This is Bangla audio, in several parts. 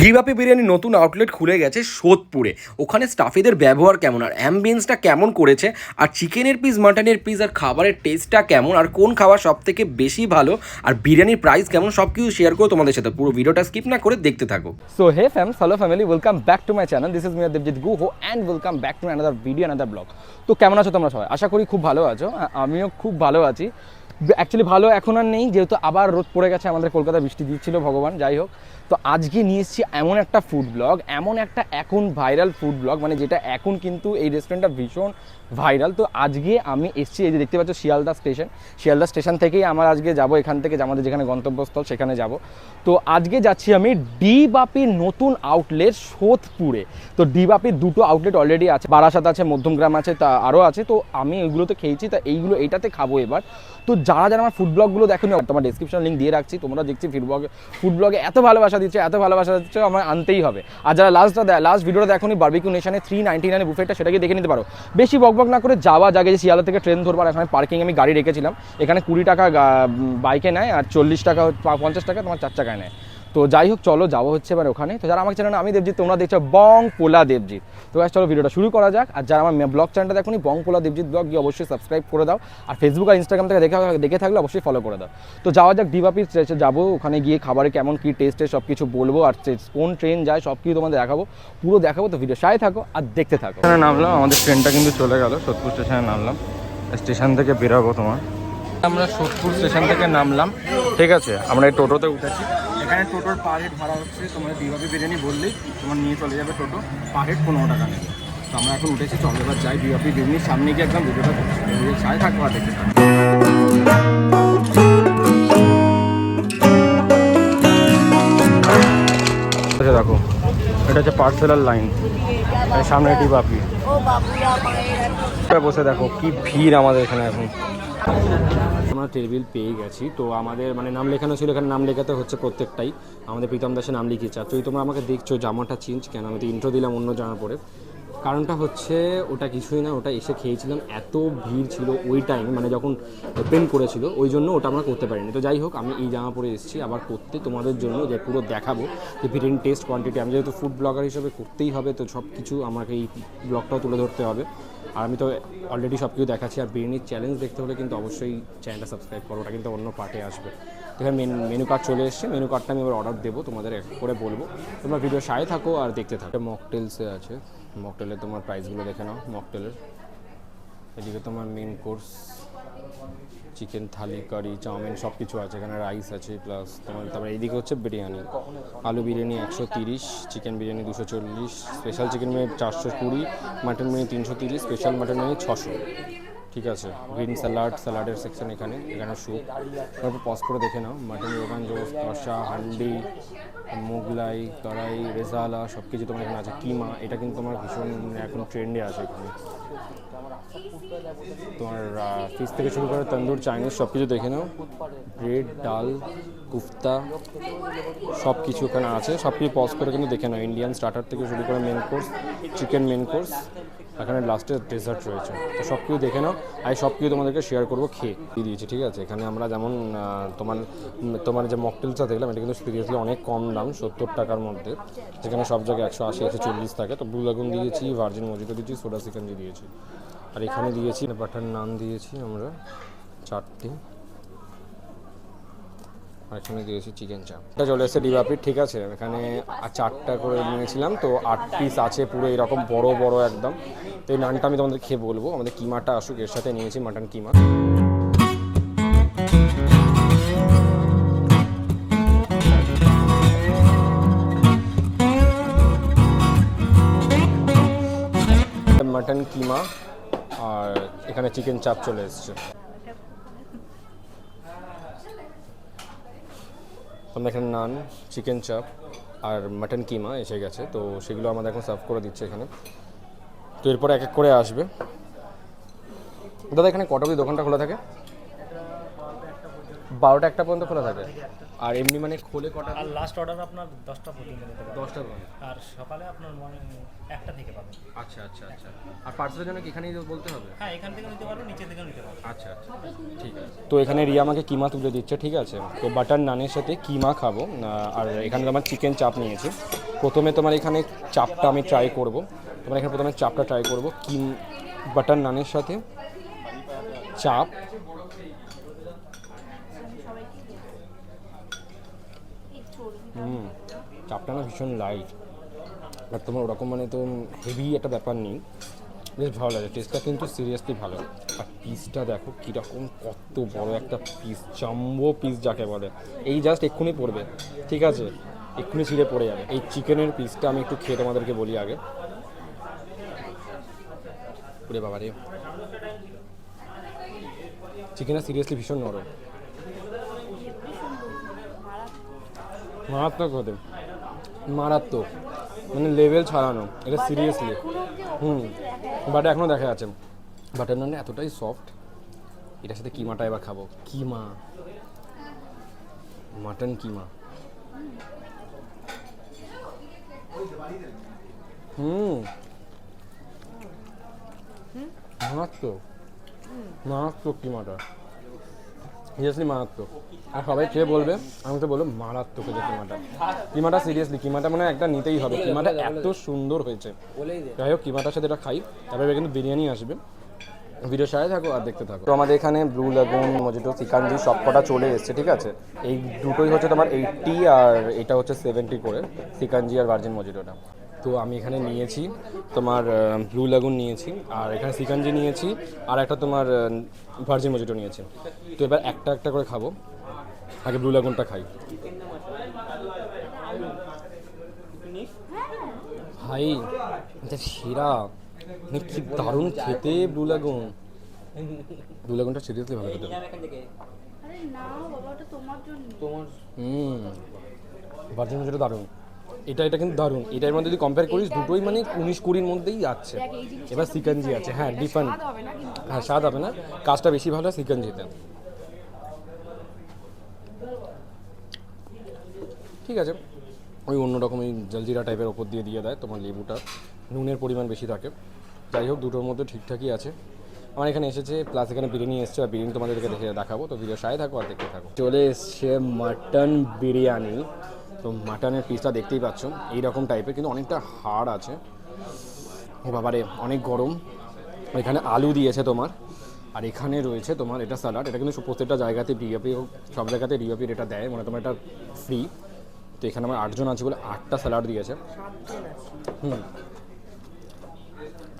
ঘিবাপি বিরিয়ানি নতুন আউটলেট খুলে গেছে সোদপুরে। ওখানে স্টাফেদের ব্যবহার কেমন? আর অ্যাম্বিয়েন্সটা কেমন করেছে? আর চিকেনের পিস মাটনের পিস আর খাবারের টেস্টটা কেমন? আর কোন খাবার সব থেকে বেশি ভালো? আর বিরিয়ানির প্রাইস কেমন? সব কিছু শেয়ার করো তোমাদের সাথে। পুরো ভিডিওটা স্কিপ না করে দেখতে থাকো। So hey fam, hello family, welcome back to my channel. This is me Devjit Guho and welcome back to another video, another blog. তো কেমন আছো তোমরা সবাই? আশা করি খুব ভালো আছো। আমিও খুব ভালো আছি। অ্যাকচুয়ালি ভালো এখন আর নেই, যেহেতু আবার রোদ পড়ে গেছে, আমাদের কলকাতা বৃষ্টি দিচ্ছিল ভগবান, যাই হোক। তো আজকে নিয়ে এসেছি এমন একটা ফুড ব্লগ এমন একটা এখন ভাইরাল ফুড ব্লগ মানে যেটা এখন কিন্তু এই রেস্টুরেন্টটা ভীষণ ভাইরাল। তো আজকে আমি এসেছি, এই যে দেখতে পাচ্ছ শিয়ালদা স্টেশন। শিয়ালদা স্টেশন থেকেই আমার আজকে যাব এখান থেকে আমাদের যেখানে গন্তব্যস্থল সেখানে যাব। তো আজকে যাচ্ছি আমি ডি বাপির নতুন আউটলেট সোদপুরে। তো ডি বাপির দুটো আউটলেট অলরেডি আছে, বারাসাত আছে, মধ্যমগ্রাম আছে, তা আরও আছে। তো আমি ওইগুলোতে খেয়েছি, তা এইগুলো এইটাতে খাব এবার। তো যারা যারা আমার ফুড ব্লগগুলো দেখোনি, তোমার ডিসক্রিপশন লিঙ্ক দিয়ে রাখছি, তোমরা দেখছি ফুড ব্লগে ফুড ব্লগে এত ভালোবাসা দিচ্ছে, এত ভালোবাসা দিচ্ছে আমার আনতেই হবে। আর যারা লাস্টটা লাস্ট ভিডিওটা দেখোনি বার্বিকিউ নেশানে থ্রি নাইনটি নাইনে বুফেটটা সেটাকে দেখে নিতে পারো। বেশি বকবক না করে যাওয়া জাগে যে শিয়ালদা থেকে ট্রেন ধরবার এখানে পার্কিং আমি গাড়ি রেখেছিলাম। এখানে কুড়ি টাকা বাইকে নেয় আর চল্লিশ টাকা, পঞ্চাশ টাকা তোমার চার চাকায় নেয়। তো যাই হোক চলো যাব হচ্ছে এবার ওখানে। তো যারা আমাকে চ্যানেল আমি দেবজিৎ তোমরা দেখছ বং পোলা দেবজিৎ। তো guys, চলো ভিডিওটা শুরু করা যাক। আর যারা আমার ব্লগ চ্যানেলটা দেখোনি বং পোলা দেবজিৎ ব্লগ গিয়ে অবশ্যই সাবস্ক্রাইব করে দাও। আর ফেসবুক আর ইনস্টাগ্রাম থেকে দেখে দেখে থাকলে অবশ্যই ফলো করে দাও। তো যাওয়া যাক ডিবাপি যাব। ওখানে গিয়ে খাবারে কেমন কী টেস্টে সব কিছু বলব আর কোন ট্রেন যায় সব কিছু তোমাদের দেখাবো। পুরো দেখাবো তো ভিডিও সাথে থাকো আর দেখতে থাকো। স্টেশনে নামলাম আমাদের ট্রেনটা কিন্তু চলে গেল সোদপুর স্টেশনে নামলাম। স্টেশন থেকে বেরোবো তোমার। আমরা সোদপুর স্টেশন থেকে নামলাম। ঠিক আছে আমরা এই টোটোতে উঠেছি। এখানে টোটোর পার হেড ভাড়া হচ্ছে। তোমার দিবাবি বিরিয়ানি বললেই তোমার নিয়ে চলে যাবে টোটো। পার হেড পনেরো টাকা নেবে। তো আমরা এখন উঠেছি চলো এবার যাই দিবাবি বিরিয়ানির সামনে গিয়ে একদম ভিডিওটা করছি সাই থাকব আর দেখতে থাকব আচ্ছা দেখো এটা হচ্ছে পার্সেলার লাইন সামনে ডিবাপি বসে দেখো কি ভিড় আমাদের এখানে এখন। আমরা টেবিল পেয়ে গেছি। তো আমাদের মানে নাম লেখানো ছিল, এখানে নাম লেখাতে হচ্ছে প্রত্যেকটাই। আমাদের প্রীতম দাসের নাম লিখিয়েছে। আর তুই তোমরা আমাকে দেখছ, জামাটা চেঞ্জ কেন? আমি তো ইন্ট্রো দিলাম অন্য জামা পরে। কারণটা হচ্ছে ওটা কিছুই না, ওটা এসে খেয়েছিলাম, এত ভিড় ছিল ওই টাইমে মানে যখন ওপেন করেছিল, ওই জন্য ওটা আমরা করতে পারিনি। তো যাই হোক, আমি এই জামা পরে এসেছি, আবার করতে তোমাদের জন্য যে পুরো দেখাবো যে বিরিয়ানি টেস্ট কোয়ান্টিটি আমি যেহেতু ফুড ব্লগার হিসেবে করতেই হবে, তো সব কিছু আমাকে এই ব্লগটাও তুলে ধরতে হবে। আর আমি তো অলরেডি সব কিছু দেখাচ্ছি, আর বিরিয়ানির চ্যালেঞ্জ দেখতে হলে কিন্তু অবশ্যই চ্যানেলটা সাবস্ক্রাইব করো, ওটা কিন্তু অন্য পার্টে আসবে। এখানে মেন মেনু কার্ড চলে এসছে। মেনু কার্ডটা আমি এবার অর্ডার দেবো, তোমাদের এক করে বলব। তোমরা ভিডিও সাথে থাকো আর দেখতে থাকো। মকটেলসে আছে। মকটেলে তোমার প্রাইসগুলো দেখে নাও মকটেলের এদিকে তোমার main course chicken thali curry chowmein সব কিছু আছে। এখানে রাইস আছে প্লাস তোমার, তারপরে এইদিকে হচ্ছে বিরিয়ানি। আলু বিরিয়ানি একশো তিরিশ চিকেন বিরিয়ানি দুশো চল্লিশ স্পেশাল চিকেন বিরিয়ানি চারশো কুড়ি মাটন বিরিয়ানি তিনশো তিরিশ স্পেশাল মাটন বিরিয়ানি ছশো। ঠিক আছে গ্রিন স্যালাড স্যালাডের সেকশন এখানে এখানে স্যুপ তারপর পজ করে দেখে নাও মাটন রোগান জোস কষা হান্ডি মোগলাই কড়াই রেজালা সব কিছু তোমার এখানে আছে। কিমা এটা কিন্তু তোমার ভীষণ এখন ট্রেন্ডে আছে এখানে। তোমার ফিস থেকে শুরু করে তন্দুর চাইনিজ সব কিছু দেখে নাও। ব্রেড ডাল কুফতা সব কিছু এখানে আছে। সব কিছু পজ করে কিন্তু দেখে নাও। ইন্ডিয়ান স্টার্টার থেকে শুরু করে main course chicken main course এখানে লাস্টে ডেজার্ট রয়েছে। তো সব কিছু দেখে নাও আমি সব কিছু তোমাদেরকে শেয়ার করব খেয়ে। দিয়ে দিয়েছি, ঠিক আছে? এখানে আমরা যেমন তোমার তোমার যে মকটেলসটা দেখলাম, এটা কিন্তু সিরিয়াসলি অনেক কম দাম, সত্তর টাকার মধ্যে। যেখানে সব জায়গায় একশো আশি, একশো চল্লিশ থাকে। তো ব্লু লাগুন দিয়েছি ভার্জিন মজিটো দিয়েছি সোডা দিয়ে দিয়েছি। আর এখানে দিয়েছি বাটার নান দিয়েছি আমরা, চারটে। আর এখানে দিয়েছি চিকেন চাপ এটা চলে এসেছে ডিবাপি ঠিক আছে? এখানে চারটা করে নিয়েছিলাম, তো আট পিস আছে পুরো, এরকম বড় বড় একদম। তো এই নানটা আমি তোমাদের খেয়ে বলব, আমাদের কিমাটা আসুক, এর সাথে নিয়েছি মাটন কিমা। মাটন কিমা, আর এখানে চিকেন চাপ চলে এসেছে। আমরা এখানে নান, চিকেন চাপ আর মাটন কিমা এসে গেছে, তো সেগুলো আমাদের এখন সার্ভ করে দিচ্ছে এখানে। তো এরপর এক এক করে আসবে। দাদা, এখানে কটা অবধি দোকানটা খোলা থাকে? বারোটা একটা পর্যন্ত খোলা থাকে? আর এমনি মানে খোলে কটা আর লাস্ট অর্ডার আপনার দশটা পর্যন্ত নিতে পারবেন। দশটা পর্যন্ত? আর সকালে আপনার মানে একটা থেকে পাবেন। আচ্ছা আচ্ছা আচ্ছা। আর পার্সেলের জন্য কি এখানেই বলতে হবে? হ্যাঁ এখান থেকে নিতে পারবেন নিচে থেকেও নিতে পারবেন। আচ্ছা আচ্ছা। ঠিক আছে। তো এখানে রিয়া আমাকে কিমা তুলে দিচ্ছে ঠিক আছে? তো বাটার নানের সাথে কিমা খাব। আর এখানে তোমার চিকেন চাপ নিয়েছি। প্রথমে তোমার এখানে চাপটা আমি ট্রাই করব। তোমার এখানে প্রথমে চাপটা ট্রাই করব। কিম বাটার নানের সাথে চাপ হুম, চাপটা না ভীষণ লাইট আর তোমার ওরকম মানে তো হেভি একটা ব্যাপার নেই। বেশ ভালো লাগে টেস্টটা কিন্তু সিরিয়াসলি ভালো। আর পিসটা দেখো কীরকম কত বড় একটা পিস চাম্বো পিস যাকে বলে। এই জাস্ট এক্ষুনি পড়বে, ঠিক আছে? এক্ষুনি ছিঁড়ে পড়ে যাবে। এই চিকেনের পিসটা আমি একটু খেয়ে তোমাদেরকে বলি আগে। ওরে বাবা রে চিকেনটা সিরিয়াসলি ভীষণ নরম। মারাত্মক হতে মারাত্মক। মানে লেভেল ছাড়ানো। এটা সিরিয়াসলি হুম। বাট এখনও দেখা যাচ্ছে। বাটার নান এতটাই সফট এটার সাথে কিমাটা এবার খাব? কিমা? মাটন কিমা। হুম। মারাত্মক। মারাত্মক কিমাটা। সিরিয়াসলি মারাত্মক। আর সবাই খেয়ে বলবে, আমি তো বলব মারাত্মক হয়েছে কিমাটা। কিমাটা সিরিয়াসলি কিমাটা মানে একটা নিতেই হবে। কিমাটা এত সুন্দর হয়েছে। যাই হোক, কিমাটার সাথে এটা খাই। তারপরে কিন্তু বিরিয়ানি আসবে। ভিডিও সাথে থাকো আর দেখতে থাকো। তো আমাদের এখানে ব্লু লাগুন মজিটো সিকানজি সব কটা চলে এসছে, ঠিক আছে? এই দুটোই হচ্ছে তোমার এইটটি আর এটা হচ্ছে সেভেন্টি করে সিকানজি আর ভার্জিন মজিটোটা তো আমি এখানে নিয়েছি তোমার ব্লু লাগুন নিয়েছি আর এখানে সিকানজি নিয়েছি আর একটা তোমার ভার্জিন মজিটো নিয়েছি। তো এবার একটা একটা করে খাব। আগে ব্লু লাগুনটা খাই। ভাই এটা সেরা। মানে কি দারুণ খেতে ব্লু লাগুন। ব্লু লাগুনটা সিরিয়াসলি ভালো খেতে আরে না বাবা ওটা তোমার হুম। ভার্জিন মজিটো দারুণ। এটা এটা কিন্তু দারুণ। এটার মধ্যে যদি কম্পেয়ার করিস, দুটোই মানে উনিশ কুড়ির মধ্যেই যাচ্ছে এবার সিকানজি আছে। হ্যাঁ ডিফারেন্ট হ্যাঁ স্বাদ হবে না। কাজটা বেশি ভালো হয় ঠিক আছে। ওই অন্যরকম ওই জলজিরা টাইপের ওপর দিয়ে দিয়ে দেয় তোমার লেবুটা। নুনের পরিমাণ বেশি থাকে। যাই হোক, দুটোর মধ্যে ঠিকঠাকই আছে। আমার এখানে এসেছে প্লাস এখানে বিরিয়ানি এসছে। আর বিরিয়ানি তোমাদেরকে দেখে দেখাবো। তো ভিডিও সাথে থাকো আর দেখতে থাকো। চলে এসছে মাটন বিরিয়ানি। তো মাটনের পিসটা দেখতেই পাচ্ছ, এইরকম টাইপের কিন্তু অনেকটা হাড় আছে। ও বাবারে, অনেক গরম। এখানে আলু দিয়েছে তোমার, আর এখানে রয়েছে তোমার এটা স্যালাড এটা কিন্তু প্রত্যেকটা জায়গাতে ডিওপি সব জায়গাতে ডিওপির এটা দেয় মানে তোমার এটা ফ্রি তো এখানে আমার আটজন আছে বলে আটটা স্যালাড দিয়েছে। হুম।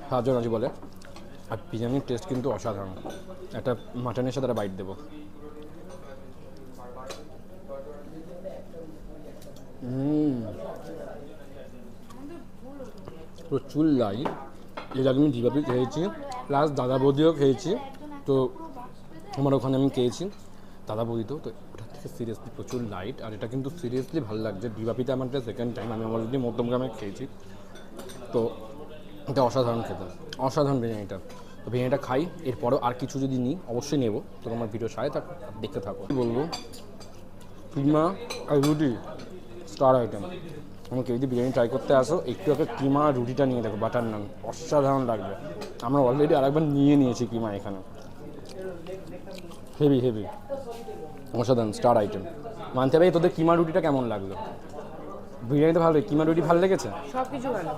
সাতজন আছে বলে। আর বিরিয়ানির টেস্ট কিন্তু অসাধারণ। একটা মাটনের সাথে বাইট দেবো। প্রচুর লাই। এর আগে আমি জিলাপি খেয়েছি। প্লাস দাদা বৌদিও খেয়েছি। তো আমার ওখানে আমি খেয়েছি। দাদা বৌদিতেও তো ওটার থেকে সিরিয়াসলি প্রচুর লাইট আর এটা কিন্তু সিরিয়াসলি ভালো লাগছে। জিলাপিতে আমার সেকেন্ড টাইম আমি অলরেডি মধ্যমগ্রামে খেয়েছি। তো এটা অসাধারণ খেতে। অসাধারণ বিরিয়ানিটা। তো বিরিয়ানিটা খাই। এরপরও আর কিছু যদি নিই, অবশ্যই নেব। তো আমার ভিডিও সাথে থাকো, দেখতে থাকো। বলব? কিমা আর রুটি স্টার আইটেম আমি কেউ যদি বিরিয়ানি ট্রাই করতে আসো একটু একটা কিমা আর রুটিটা নিয়ে দেখো বাটার নান অসাধারণ লাগবে। আমরা অলরেডি আরেকবার নিয়ে নিয়েছি কিমা এখানে। হেভি হেভি অসাধারণ স্টার আইটেম মানতে পারি তোদের কিমা রুটিটা কেমন লাগল? বিরিয়ানি তো ভালো কিমা রুটি ভালো লেগেছে? সব কিছু ভালো।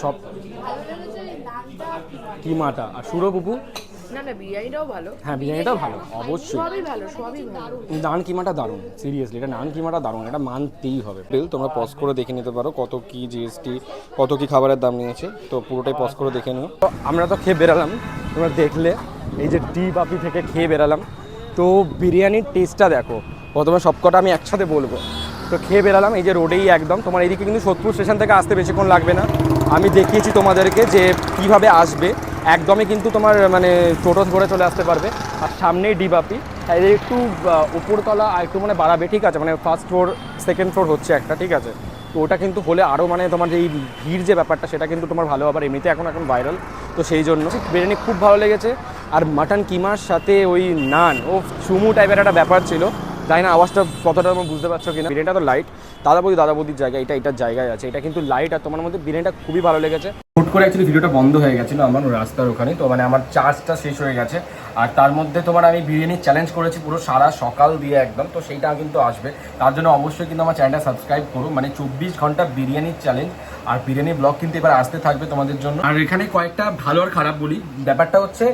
সব। কিমাটা। আর সুরো পুপু না না বিরিয়ানিটাও ভালো। হ্যাঁ বিরিয়ানিটাও ভালো অবশ্যই। সবই ভালো সবই ভালো। নান কিমাটা দারুণ সিরিয়াসলি এটা নান কিমাটা দারুণ এটা মানতেই হবে। বিল তোমরা পজ করে দেখে নিতে পারো কত কি জিএসটি কত কি খাবারের দাম নিয়েছে। তো পুরোটাই পজ করে দেখে নিও। তো আমরা তো খেয়ে বেরালাম তোমরা দেখলে এই যে টি পাপি থেকে খেয়ে বেরালাম। তো বিরিয়ানির টেস্টটা দেখো প্রথমে সবকটা আমি একসাথে বলব। তো খেয়ে বেরালাম এই যে রোডেই একদম তোমার এইদিকে কিন্তু সোদপুর স্টেশন থেকে আসতে বেশিক্ষণ লাগবে না। আমি দেখিয়েছি তোমাদেরকে যে কীভাবে আসবে। একদমই কিন্তু তোমার মানে টোটো ধরে চলে আসতে পারবে। আর সামনেই ডিবাপি এদের একটু উপরতলা আর একটু মানে বাড়াবে, ঠিক আছে? মানে ফার্স্ট ফ্লোর সেকেন্ড ফ্লোর হচ্ছে একটা, ঠিক আছে? তো ওটা কিন্তু হলে আরও মানে তোমার এই ভিড় যে ব্যাপারটা, সেটা কিন্তু তোমার ভালো আবার এমনিতে এখন এখন ভাইরাল তো সেই জন্য বিরিয়ানি খুব ভালো লেগেছে। আর মাটন কিমার সাথে ওই নান, ও চুমু টাইপের একটা ব্যাপার ছিল। জানি না? আওয়াজটা কতটা তোমরা বুঝতে পারছ কিনা? বিরিয়ানিটা তো লাইট দাদা বৌদি দাদা বৌদির জায়গা, এটা, এটার জায়গায় আছে। এটা কিন্তু লাইট আর তোমার মধ্যে বিরিয়ানিটা খুবই ভালো লেগেছে। হুট করে অ্যাকচুয়ালি ভিডিওটা বন্ধ হয়ে গেছিল আমার রাস্তার ওখানে। তো মানে আমার চার্জটা শেষ হয়ে গেছে। আর তার মধ্যে তোমার আমি বিরিয়ানি চ্যালেঞ্জ করেছি পুরো সারা সকাল দিয়ে একদম। তো সেইটা কিন্তু আসবে। তার জন্য অবশ্যই কিন্তু আমার চ্যানেলটা সাবস্ক্রাইব করো। মানে চব্বিশ ঘণ্টা বিরিয়ানির চ্যালেঞ্জ আর বিরিয়ানি ব্লগ কিন্তু এবার আসতে থাকবে তোমাদের জন্য। আর এখানে কয়েকটা ভালো আর খারাপ বলি। ব্যাপারটা হচ্ছে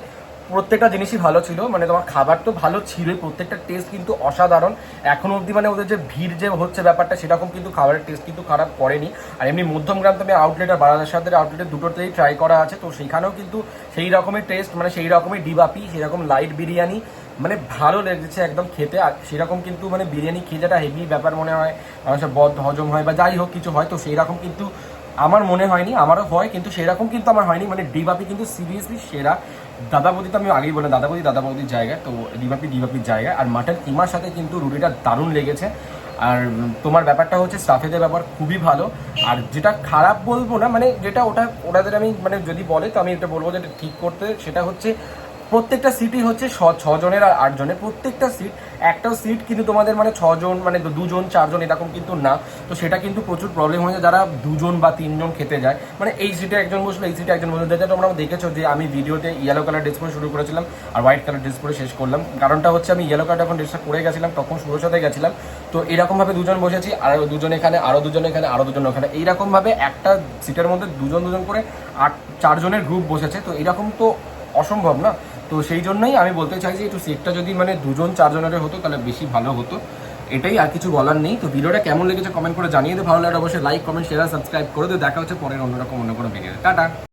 প্রত্যেকটা জিনিসই ভালো ছিল মানে তোমার খাবার তো ভালো ছিলই, প্রত্যেকটা টেস্ট কিন্তু অসাধারণ। এখনও অবধি মানে ওদের যে ভিড় যে হচ্ছে ব্যাপারটা, সেরকম কিন্তু খাবারের টেস্ট কিন্তু খারাপ করেনি। আর এমনি মধ্যমগ্রাম তুমি আউটলেট আর সাথে আউটলেটের দুটোতেই ট্রাই করা আছে, তো সেখানেও কিন্তু সেই রকমের টেস্ট মানে সেই রকমই ডিবাপি, সেই রকম লাইট বিরিয়ানি মানে ভালো লেগেছে একদম খেতে। আর সেরকম কিন্তু মানে বিরিয়ানি খেয়ে যেটা হেভি ব্যাপার মনে হয়, মানুষের বদ হজম হয় বা যাই হোক কিছু হয়, তো সেই রকম কিন্তু আমার মনে হয়নি, আমারও হয়, কিন্তু সেরকম কিন্তু আমার হয়নি মানে ডিবাপি কিন্তু সিরিয়াসলি সেরা। দাদা বৌদি তো আমি আগেই বললাম দাদা বৌদি দাদা বৌদির জায়গায় তো ডিবাপি ডিবাপির জায়গায় আর মাটন কিমার সাথে কিন্তু রুটিটা দারুণ লেগেছে। আর তোমার ব্যাপারটা হচ্ছে স্টাফেদের ব্যাপার খুবই ভালো। আর যেটা খারাপ বলব না মানে যেটা ওটা, ওটাদের আমি মানে যদি বলে, তো আমি এটা বলব যে ঠিক করতে, সেটা হচ্ছে প্রত্যেকটা সিটই হচ্ছে ছজনের আর আটজনের। প্রত্যেকটা সিট, একটাও সিট কিন্তু তোমাদের মানে ছজন মানে দুজন, চারজন এরকম কিন্তু না। তো সেটা কিন্তু প্রচুর প্রবলেম হয়ে যায়। যারা দুজন বা তিনজন খেতে যায় মানে এই সিটে একজন বসল, এই সিটে একজন বসল। যেটা তোমরা দেখেছ যে আমি ভিডিওতে ইয়েলো কালার ড্রেস পরে শুরু করেছিলাম আর হোয়াইট কালার ড্রেস পরে শেষ করলাম। কারণটা হচ্ছে আমি ইয়েলো কালার যখন ড্রেসটা পরে গেছিলাম, তখন শুরুর সাথে গেছিলাম। তো এরকমভাবে দুজন বসেছি, আর দুজন এখানে আরও দুজন এখানে আরও দুজন ওখানে। এইরকমভাবে একটা সিটের মধ্যে দুজন দুজন করে আট, চারজনের গ্রুপ বসেছে। তো এরকম তো অসম্ভব না? তো সেই জন্যই আমি বলতে চাই যে একটু সেটটা যদি মানে দুজন চারজনের হতো, তাহলে বেশি ভালো হতো। এটাই আর কিছু বলার নেই। তো ভিডিওটা কেমন লেগেছে কমেন্ট করে জানিয়ে দিও ভালো লাগে অবশ্যই লাইক কমেন্ট শেয়ার সাবস্ক্রাইব করে দিও দেখা হচ্ছে পরের অন্যরকম অন্য কোনো ভিডিও টাটা!